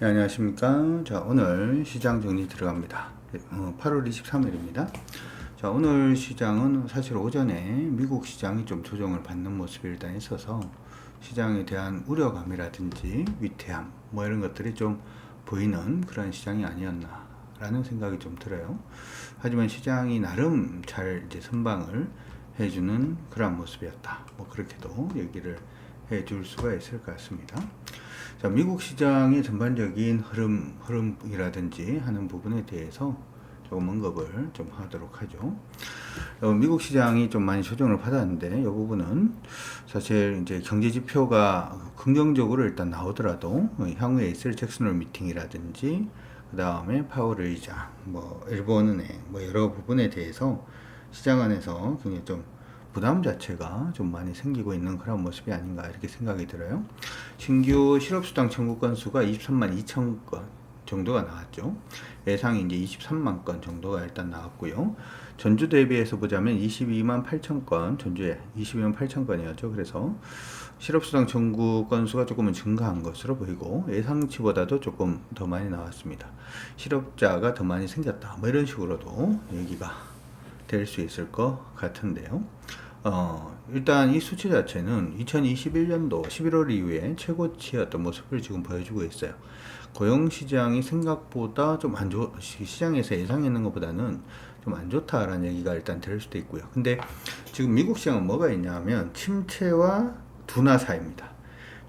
네, 안녕하십니까. 자, 오늘 시장 정리 들어갑니다. 어, 8월 23일입니다. 자, 오늘 시장은 사실 오전에 미국 시장이 좀 조정을 받는 모습이 일단 있어서 시장에 대한 우려감이라든지 위태함, 뭐 이런 것들이 좀 보이는 그런 시장이 아니었나라는 생각이 좀 들어요. 하지만 시장이 나름 잘 이제 선방을 해주는 그런 모습이었다. 뭐 그렇게도 얘기를 해 줄 수가 있을 것 같습니다. 자, 미국 시장의 전반적인 흐름, 흐름이라든지 하는 부분에 대해서 조금 언급을 좀 하도록 하죠. 어, 미국 시장이 좀 많이 조정을 받았는데, 이 부분은 사실 이제 경제 지표가 긍정적으로 일단 나오더라도 향후에 있을 잭슨홀 미팅이라든지, 그 다음에 파월 의장, 뭐 일본은행, 뭐 여러 부분에 대해서 시장 안에서 굉장히 좀 부담 자체가 좀 많이 생기고 있는 그런 모습이 아닌가 이렇게 생각이 들어요. 신규 실업수당 청구 건수가 23만 2천 건 정도가 나왔죠. 예상이 이제 23만 건 정도가 일단 나왔고요. 전주 대비해서 보자면 22만 8천 건, 전주에 22만 8천 건이었죠. 그래서 실업수당 청구 건수가 조금은 증가한 것으로 보이고 예상치보다도 조금 더 많이 나왔습니다. 실업자가 더 많이 생겼다. 뭐 이런 식으로도 얘기가 될 수 있을 것 같은데요. 어, 일단 이 수치 자체는 2021년도 11월 이후에 최고치였던 모습을 지금 보여주고 있어요. 고용 시장이 생각보다 좀 안 좋, 시장에서 예상했는 것보다는 좀 안 좋다라는 얘기가 일단 될 수도 있고요. 근데 지금 미국 시장은 뭐가 있냐면 침체와 둔화사입니다.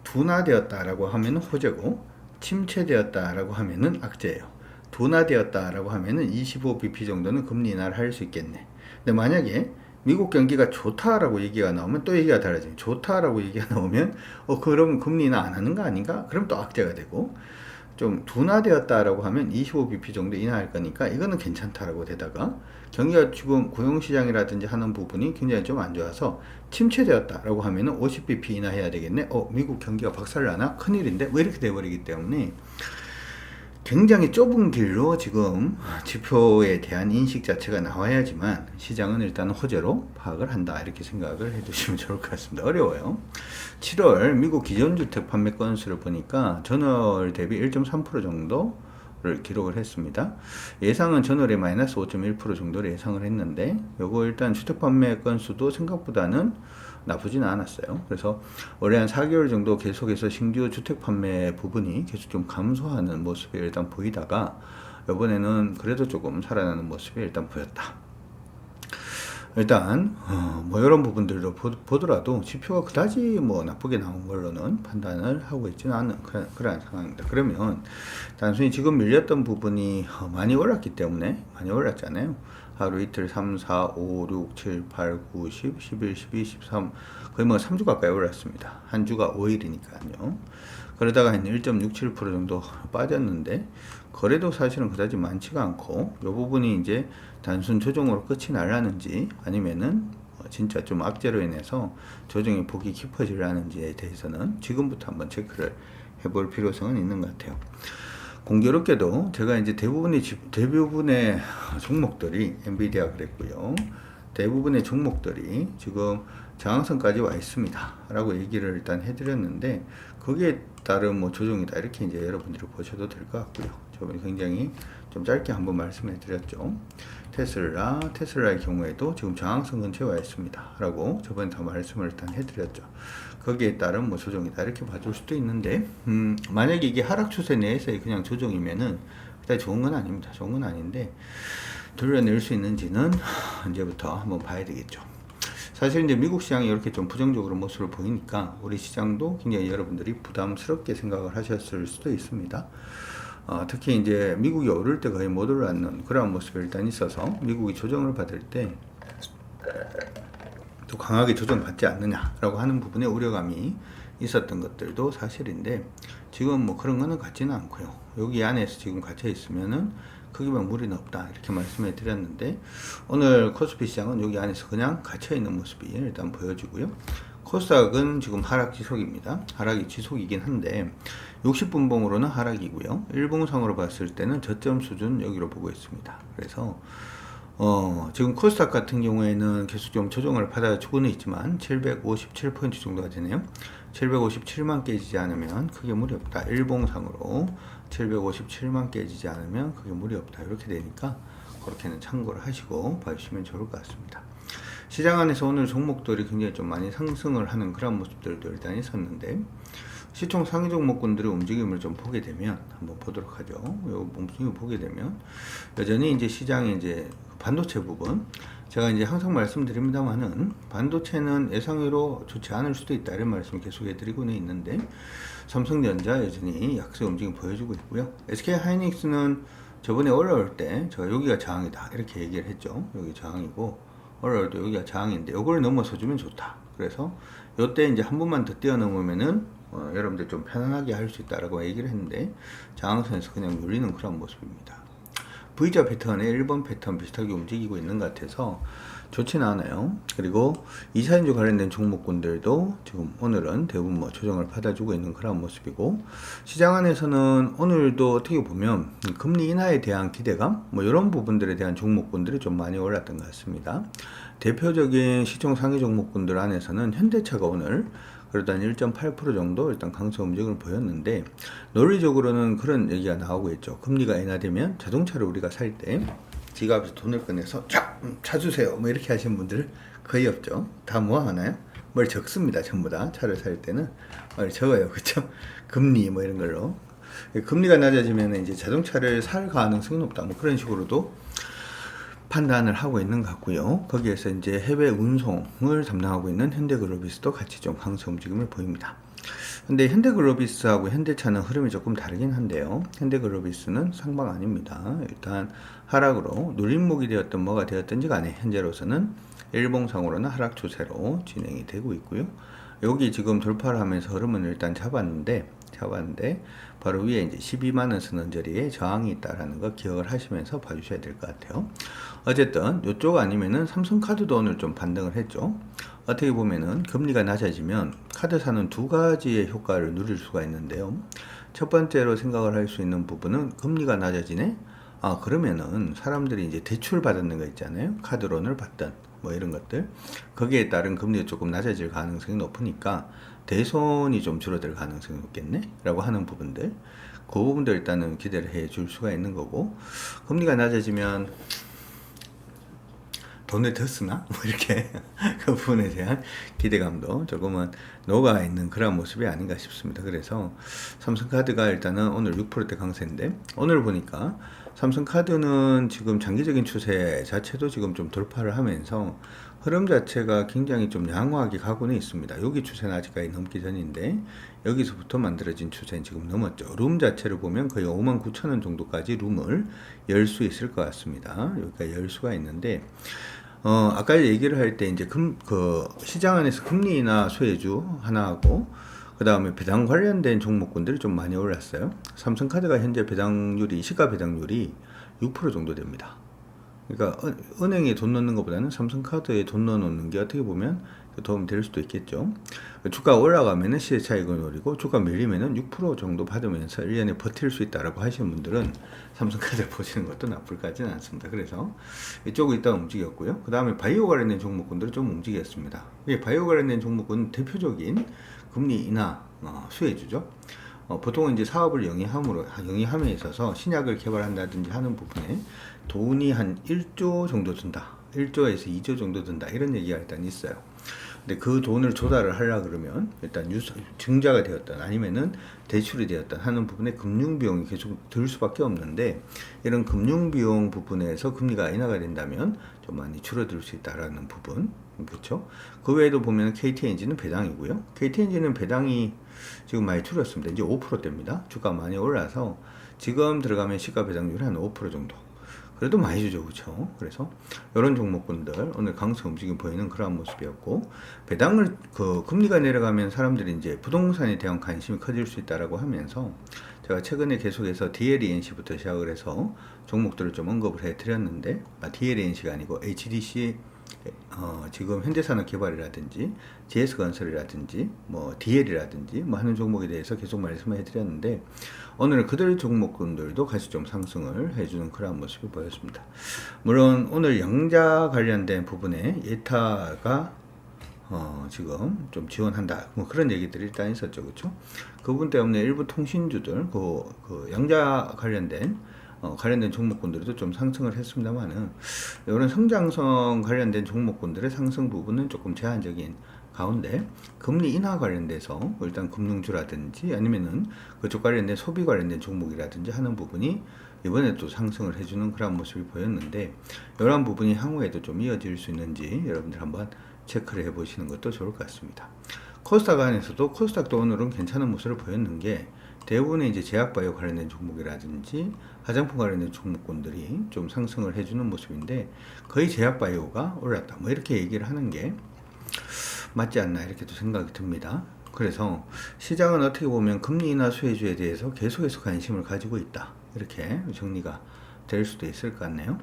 둔화되었다라고 하면 호재고 침체되었다라고 하면은 악재예요. 둔화되었다라고 하면은 25bp 정도는 금리 인하를 할 수 있겠네. 근데 만약에 미국 경기가 좋다라고 얘기가 나오면 또 얘기가 달라져요. 좋다라고 얘기가 나오면 어 그럼 금리 인하 안 하는 거 아닌가? 그럼 또 악재가 되고 좀 둔화되었다라고 하면 25bp 정도 인하할 거니까 이거는 괜찮다라고 되다가 경기가 지금 고용시장이라든지 하는 부분이 굉장히 좀 안 좋아서 침체되었다라고 하면은 50bp 인하해야 되겠네. 어 미국 경기가 박살나나 큰일인데 뭐 이렇게 돼버리기 때문에 굉장히 좁은 길로 지금 지표에 대한 인식 자체가 나와야지만 시장은 일단 호재로 파악을 한다 이렇게 생각을 해두시면 좋을 것 같습니다. 어려워요. 7월 미국 기존 주택 판매 건수를 보니까 전월 대비 1.3% 정도 를 기록을 했습니다. 예상은 전월에 마이너스 5.1% 정도를 예상을 했는데 요거 일단 주택 판매 건수도 생각보다는 나쁘지는 않았어요. 그래서 원래 한 4개월 정도 계속해서 신규 주택 판매 부분이 계속 좀 감소하는 모습이 일단 보이다가 이번에는 그래도 조금 살아나는 모습이 일단 보였다. 일단 어, 뭐 이런 부분들도 보, 더라도 지표가 그다지 뭐 나쁘게 나온 걸로는 판단을 하고 있지는 않은 그런, 그런 상황입니다. 그러면 단순히 지금 밀렸던 부분이 어, 많이 올랐기 때문에 많이 올랐잖아요. 하루 이틀 3, 4, 5, 6, 7, 8, 9, 10, 11, 12, 13 거의 뭐 3주 가까이 올랐습니다. 한 주가 5일이니까요. 그러다가 한 1.67% 정도 빠졌는데 거래도 사실은 그다지 많지가 않고 이 부분이 이제 단순 조정으로 끝이 날라는지 아니면은 진짜 좀 악재로 인해서 조정의 폭이 깊어지려는지에 대해서는 지금부터 한번 체크를 해볼 필요성은 있는 것 같아요. 공교롭게도 제가 이제 대부분의 대부분의 종목들이 엔비디아 그랬고요. 대부분의 종목들이 지금 저항선까지 와 있습니다. 라고 얘기를 일단 해드렸는데, 거기에 따른 뭐 조정이다. 이렇게 이제 여러분들이 보셔도 될 것 같고요. 저번에 굉장히 좀 짧게 한번 말씀해 드렸죠. 테슬라, 테슬라의 경우에도 지금 저항선 근처에 와 있습니다. 라고 저번에 다 말씀을 일단 해 드렸죠. 거기에 따른 뭐 조정이다. 이렇게 봐줄 수도 있는데, 음, 만약에 이게 하락 추세 내에서의 그냥 조정이면은, 그다 좋은 건 아닙니다. 좋은 건 아닌데, 돌려낼 수 있는지는 이제부터 한번 봐야 되겠죠. 사실 이제 미국 시장이 이렇게 좀 부정적으로 모습을 보이니까 우리 시장도 굉장히 여러분들이 부담스럽게 생각을 하셨을 수도 있습니다. 어, 특히 이제 미국이 오를 때 거의 못 올랐는 그런 모습이 일단 있어서 미국이 조정을 받을 때 또 강하게 조정받지 않느냐라고 하는 부분에 우려감이 있었던 것들도 사실인데 지금 뭐 그런 거는 같지는 않고요. 여기 안에서 지금 갇혀 있으면은 크기만 무리는 없다 이렇게 말씀해 드렸는데 오늘 코스피 시장은 여기 안에서 그냥 갇혀 있는 모습이 일단 보여지고요. 코스닥은 지금 하락 지속입니다. 하락이 지속이긴 한데 60분봉으로는 하락이고요. 일봉상으로 봤을 때는 저점 수준 여기로 보고 있습니다. 그래서 어, 지금 코스닥 같은 경우에는 계속 좀 조정을 받아 주고는 있지만 757포인트 정도가 되네요. 757만 깨지지 않으면 크게 무리 없다. 일봉상으로 757만 깨지지 않으면 크게 무리 없다. 이렇게 되니까 그렇게는 참고를 하시고 봐주시면 좋을 것 같습니다. 시장 안에서 오늘 종목들이 굉장히 좀 많이 상승을 하는 그런 모습들도 일단 있었는데 시총 상위 종목군들의 움직임을 좀 보게 되면 한번 보도록 하죠. 요 움직임을 보게 되면 여전히 이제 시장의 이제 반도체 부분 제가 이제 항상 말씀드립니다만은 반도체는 예상외로 좋지 않을 수도 있다 이런 말씀 계속 해드리고는 있는데 삼성전자 여전히 약세 움직임 보여주고 있고요. SK 하이닉스는 저번에 어려울 때 제가 여기가 저항이다 이렇게 얘기를 했죠. 여기 저항이고 때 여기가 저항인데 이걸 넘어서 주면 좋다. 그래서 요때 이제 한 번만 더 뛰어넘으면은 어, 여러분들 좀 편안하게 할 수 있다라고 얘기를 했는데 저항선에서 그냥 눌리는 그런 모습입니다. V자 패턴의 1번 패턴 비슷하게 움직이고 있는 것 같아서 좋지는 않아요. 그리고 이사인주 관련된 종목군들도 지금 오늘은 대부분 뭐 조정을 받아주고 있는 그런 모습이고 시장 안에서는 오늘도 어떻게 보면 금리 인하에 대한 기대감 뭐 이런 부분들에 대한 종목군들이 좀 많이 올랐던 것 같습니다. 대표적인 시총 상위 종목군들 안에서는 현대차가 오늘 한1.8% 정도 일단 강세 움직임을 보였는데 논리적으로는 그런 얘기가 나오고 있죠. 금리가 인하되면 자동차를 우리가 살때 지갑에서 돈을 꺼내서 차, 음, 차 주세요. 뭐 이렇게 하시는 분들 거의 없죠. 다뭐 하나요? 뭘 적습니다. 전부 다 차를 살 때는 뭘 적어요. 그렇죠? 금리 뭐 이런 걸로 금리가 낮아지면 이제 자동차를 살 가능성이 높다. 뭐 그런 식으로도 판단을 하고 있는 것 같고요. 거기에서 이제 해외 운송을 담당하고 있는 현대그로비스도 같이 좀 강세 움직임을 보입니다. 근데 현대그로비스하고 현대차는 흐름이 조금 다르긴 한데요. 현대그로비스는 상방 아닙니다. 일단 하락으로 눌림목이 되었던 뭐가 되었든지 간에 현재로서는 일봉상으로는 하락 추세로 진행이 되고 있고요. 여기 지금 돌파를 하면서 흐름은 일단 잡았는데 잡았는데 바로 위에 이제 12만 원 선언저리에 저항이 있다라는 거 기억을 하시면서 봐주셔야 될 것 같아요. 어쨌든 이쪽 아니면은 삼성카드도 오늘 좀 반등을 했죠. 어떻게 보면은 금리가 낮아지면 카드사는 두 가지의 효과를 누릴 수가 있는데요. 첫 번째로 생각을 할 수 있는 부분은 금리가 낮아지네. 아 그러면은 사람들이 이제 대출 받는 거 있잖아요. 카드론을 받던 뭐 이런 것들 거기에 따른 금리가 조금 낮아질 가능성이 높으니까 대손이 좀 줄어들 가능성이 높겠네 라고 하는 부분들 그 부분도 일단은 기대를 해 줄 수가 있는 거고 금리가 낮아지면 돈을 더 쓰나? 뭐 이렇게 그 부분에 대한 기대감도 조금은 녹아 있는 그런 모습이 아닌가 싶습니다. 그래서 삼성카드가 일단은 오늘 6%대 강세인데 오늘 보니까 삼성카드는 지금 장기적인 추세 자체도 지금 좀 돌파를 하면서 흐름 자체가 굉장히 좀 양호하게 가고는 있습니다. 여기 추세는 아직까지 넘기 전인데 여기서부터 만들어진 추세는 지금 넘었죠. 룸 자체를 보면 거의 5만 9천 원 정도까지 룸을 열 수 있을 것 같습니다. 여기까지 열 수가 있는데 어, 아까 얘기를 할 때 이제 금, 그 시장 안에서 금리나 소외주 하나하고 그 다음에 배당 관련된 종목군들이 좀 많이 올랐어요. 삼성카드가 현재 배당률이 시가 배당률이 6% 정도 됩니다. 그러니까 은 행에 돈 넣는 것보다는 삼성카드에 돈 넣어놓는 게 어떻게 보면 도움이 될 수도 있겠죠. 주가 올라가면 은 시세 차익을 노리고 주가 밀리면 은 6% 정도 받으면서 1년에 버틸 수 있다라고 하시는 분들은 삼성카드 보시는 것도 나쁠까지는 않습니다. 그래서 이쪽은 일단 움직였고요. 그 다음에 바이오 관련된 종목군들은 좀 움직였습니다. 이 바이오 관련된 종목은 대표적인 금리 인하 어, 수혜주죠. 어, 보통은 이제 사업을 영위함으로 영위함에 있어서 신약을 개발한다든지 하는 부분에 돈이 한 1조 정도 든다. 1조에서 2조 정도 든다. 이런 얘기가 일단 있어요. 근데 그 돈을 조달을 하려 그러면 일단 유서, 증자가 되었던 아니면은 대출이 되었던 하는 부분에 금융 비용이 계속 들 수밖에 없는데 이런 금융 비용 부분에서 금리가 인하가 된다면 좀 많이 줄어들 수 있다라는 부분 그렇죠? 그 외에도 보면 KT 엔진은 배당이고요. KT 엔진은 배당이 지금 많이 줄었습니다. 이제 5%대입니다. 주가 많이 올라서 지금 들어가면 시가 배당률이 한 5% 정도. 그래도 많이 주죠, 그렇죠? 그래서 이런 종목군들 오늘 강세 움직임 보이는 그러한 모습이었고 배당을 그 금리가 내려가면 사람들이 이제 부동산에 대한 관심이 커질 수 있다라고 하면서 제가 최근에 계속해서 DLENC부터 시작을 해서 종목들을 좀 언급을 해 드렸는데 아, DLENC가 아니고 HDC 어, 지금 현대산업개발이라든지 GS건설이라든지 뭐 DL이라든지 뭐 하는 종목에 대해서 계속 말씀을 해드렸는데 오늘 그들 종목군들도 같이 좀 상승을 해주는 그런 모습이 보였습니다. 물론 오늘 양자 관련된 부분에 예타가 어, 지금 좀 지원한다. 뭐 그런 얘기들이 일단 있었죠. 그렇죠? 그 부분 때문에 일부 통신주들, 그, 그 양자 관련된 어, 관련된 종목군들도 좀 상승을 했습니다만은 이런 성장성 관련된 종목군들의 상승 부분은 조금 제한적인 가운데 금리 인하 관련돼서 일단 금융주라든지 아니면은 그쪽 관련된 소비 관련된 종목이라든지 하는 부분이 이번에 또 상승을 해주는 그런 모습이 보였는데 이러한 부분이 향후에도 좀 이어질 수 있는지 여러분들 한번 체크를 해보시는 것도 좋을 것 같습니다. 코스닥 안에서도 코스닥도 오늘은 괜찮은 모습을 보였는 게 대부분의 이제 제약바이오 관련된 종목이라든지 화장품 관련된 종목군들이 좀 상승을 해주는 모습인데 거의 제약바이오가 올랐다. 뭐 이렇게 얘기를 하는 게 맞지 않나 이렇게도 생각이 듭니다. 그래서 시장은 어떻게 보면 금리 인하 수혜주에 대해서 계속해서 관심을 가지고 있다. 이렇게 정리가 될 수도 있을 것 같네요.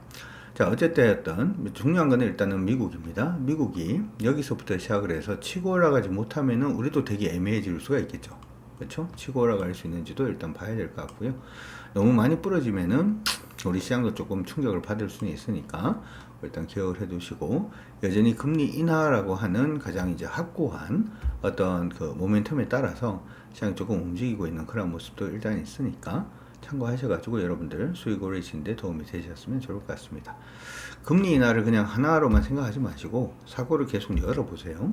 자, 어쨌든 중요한 거는 일단은 미국입니다. 미국이 여기서부터 시작을 해서 치고 올라가지 못하면은 우리도 되게 애매해질 수가 있겠죠. 그렇죠? 치고 올라갈 수 있는지도 일단 봐야 될 것 같고요. 너무 많이 부러지면은 우리 시장도 조금 충격을 받을 수는 있으니까 일단 기억을 해두시고 여전히 금리 인하라고 하는 가장 이제 확고한 어떤 그 모멘텀에 따라서 시장이 조금 움직이고 있는 그런 모습도 일단 있으니까 참고하셔가지고 여러분들 수익 올리시는데 도움이 되셨으면 좋을 것 같습니다. 금리 인하를 그냥 하나로만 생각하지 마시고 사고를 계속 열어보세요.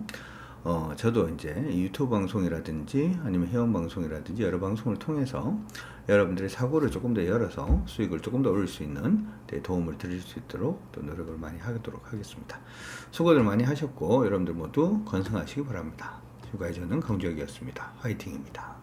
어, 저도 이제 유튜브 방송이라든지 아니면 회원 방송이라든지 여러 방송을 통해서 여러분들의 사고를 조금 더 열어서 수익을 조금 더 올릴 수 있는 데 도움을 드릴 수 있도록 또 노력을 많이 하도록 하겠습니다. 수고들 많이 하셨고 여러분들 모두 건승하시기 바랍니다. 지금까지 저는 강주혁이었습니다. 화이팅입니다.